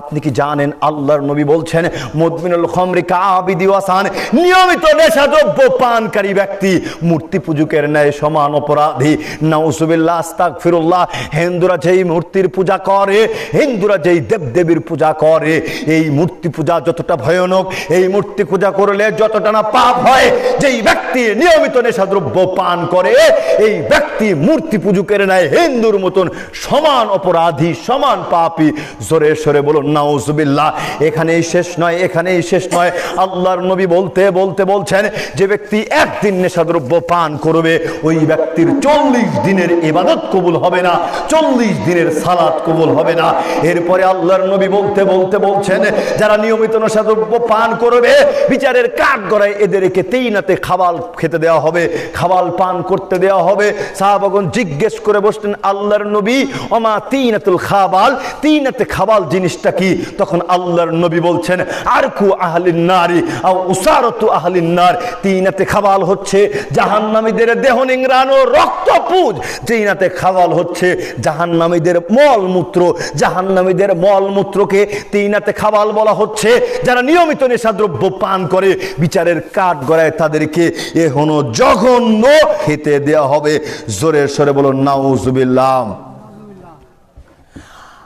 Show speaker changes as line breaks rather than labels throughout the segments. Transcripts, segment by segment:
আপনি কি জানেন আল্লাহর নবী বলছেন, মদমিনুল খমরি কাবিদি ওয়াসান নিয়মিত নেশাদ্রব্য পানকারী ব্যক্তি, মূর্তি পূজকের ন্যায় সমান অপরাধী। নাউসুবিল্লাহ আস্তাগফিরুল্লাহ, হিন্দুরা যেই মূর্তির পূজা করে, হিন্দুরা যেই দেবদেবীর পূজা করে, এই মূর্তি পূজা যতটা ভয়ানক, এই মূর্তি পূজা করলে যতটা না পাপ হয়, যেই ব্যক্তি নিয়মিত নেশাদ্রব্য পান করে, এই ব্যক্তি মূর্তি পূজকের ন্যায় হিন্দুর মতন সমান অপরাধী, সমান পাপী, জোরে সরে বলুন নাউজুবিল্লাহ, এখানেই শেষ নয়, এখানেই শেষ নয়। আল্লাহর নবী বলতে বলতে বলছেন, যে ব্যক্তি একদিন নেশাদ্রব্য পান করবে, ওই ব্যক্তির চল্লিশ দিনের কবুল হবে না, চল্লিশ দিনের কবুল হবে না। এরপরে আল্লাহর নবী বলতে বলতে বলছেন, যারা নিয়মিত নেশাদ্রব্য পান করবে, বিচারের গড়ায় এদেরকে তেইনাতে খাবাল খেতে দেওয়া হবে, খাবাল পান করতে দেওয়া হবে। সাহাবাগন জিজ্ঞেস করে বসলেন, আল্লাহর নবী, ওমা তিনাতুল খাবাল, তিনাতে খাবাল জিনিসটা কি? তখন আল্লাহর নবী বলছেন আর কু আহলিন নারী আও উসারতু আহলিন নার। তিনাতে খাবাল হচ্ছে জাহান্নামীদের দেহ নিংড়ানো রক্তপুজ। তিনাতে খাবাল হচ্ছে জাহান্নামীদের মলমূত্র। জাহান্নামীদের মলমূত্রকে তিনাতে খাবাল বলা হচ্ছে। যারা নিয়মিত নেশাদ্রব্য পান করে, বিচারের কাঠ গড়ায় তাদেরকে এ হনো জঘন্য খেতে দেওয়া হবে। জোরে সরে বলো নাউজুবিল্লাহ।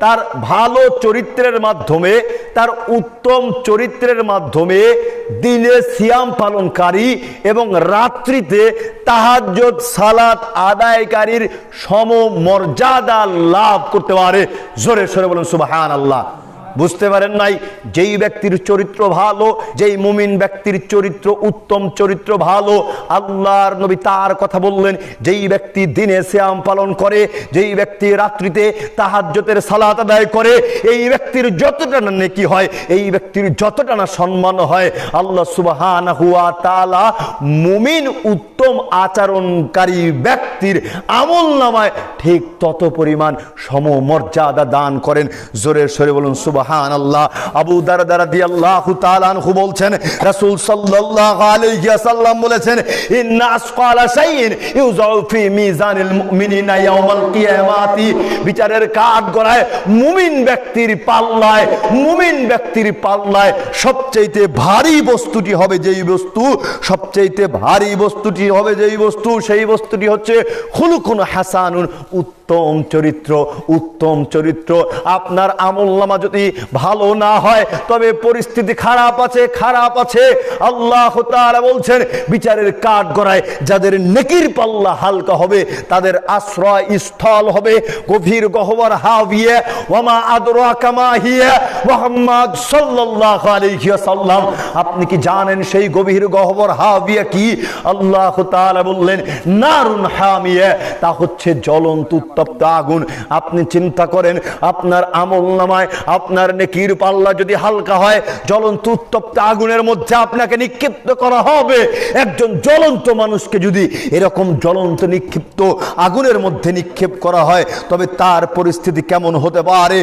তার ভালো চরিত্রের মাধ্যমে, তার উত্তম চরিত্রের মাধ্যমে দিনে সিয়াম পালনকারী এবং রাত্রিতে তাহাজ্জত সালাত আদায়কারীর সমমর্যাদা লাভ করতে পারে। জোরে, সরে বলুন সুবাহান আল্লাহ বুঝতে পারেন নাই, যেই ব্যক্তির চরিত্র ভালো, যেই মুমিন ব্যক্তির চরিত্র উত্তম চরিত্র ভালো, আল্লাহর নবী তার কথা বললেন, যেই ব্যক্তি দিনে শ্যাম পালন করে, যেই ব্যক্তি রাত্রিতে তাহাজ্জতের সালাত আদায় করে, এই ব্যক্তির যতটা না নেকি হয়, এই ব্যক্তির যতটা না সম্মান হয়, আল্লাহ সুবাহান হুয়া তালা মুমিন উত্তম আচরণকারী ব্যক্তির আমল নামায় ঠিক তত পরিমাণ সমমর্যাদা দান করেন। জোরে সরে বলুন বিচারের কাঠ গড়ায় মুমিন ব্যক্তির পাল্লায়, মুমিন ব্যক্তির পাল্লায় ভারী বস্তুটি হবে যেই বস্তু, সবচাইতে ভারী বস্তুটি হবে যেই বস্তু, সেই বস্তুটি হচ্ছে খুলুকুন হাসানুন, উত্তম চরিত্র উত্তম চরিত্র। আপনার আমলনামা যদি ভালো না হয়, তবে পরিস্থিতি খারাপ আছে খারাপ আছে। আল্লাহ তারা বলছেন, বিচারের কাঠ গড়ায় যাদের নেকির পাল্লা হালকা হবে, তাদের আশ্রয় স্থল হবে। গভীর গহবর হাবিয়ে ওমা আদরা কামা হিয়া মুহাম্মদ সাল্লাল্লাহু আলাইহি ওয়াসাল্লাম, আপনি কি জানেন সেই গভীর গহবর হাবিয়া কি? আল্লাহ তাআলা বললেন, নারুন হামিয়া তা হচ্ছে জ্বলন্ত উত্তপ্ত আগুন। আপনি চিন্তা করেন, আপনার আমল নামায়, আপনার নেকির পাল্লা যদি হালকা হয়, জ্বলন্ত উত্তপ্ত আগুনের মধ্যে আপনাকে নিক্ষিপ্ত করা হবে। একজন জ্বলন্ত মানুষকে যদি এরকম জ্বলন্ত নিক্ষিপ্ত আগুনের মধ্যে নিক্ষেপ করা হয়, তবে তার পরিস্থিতি কেমন হতে পারে?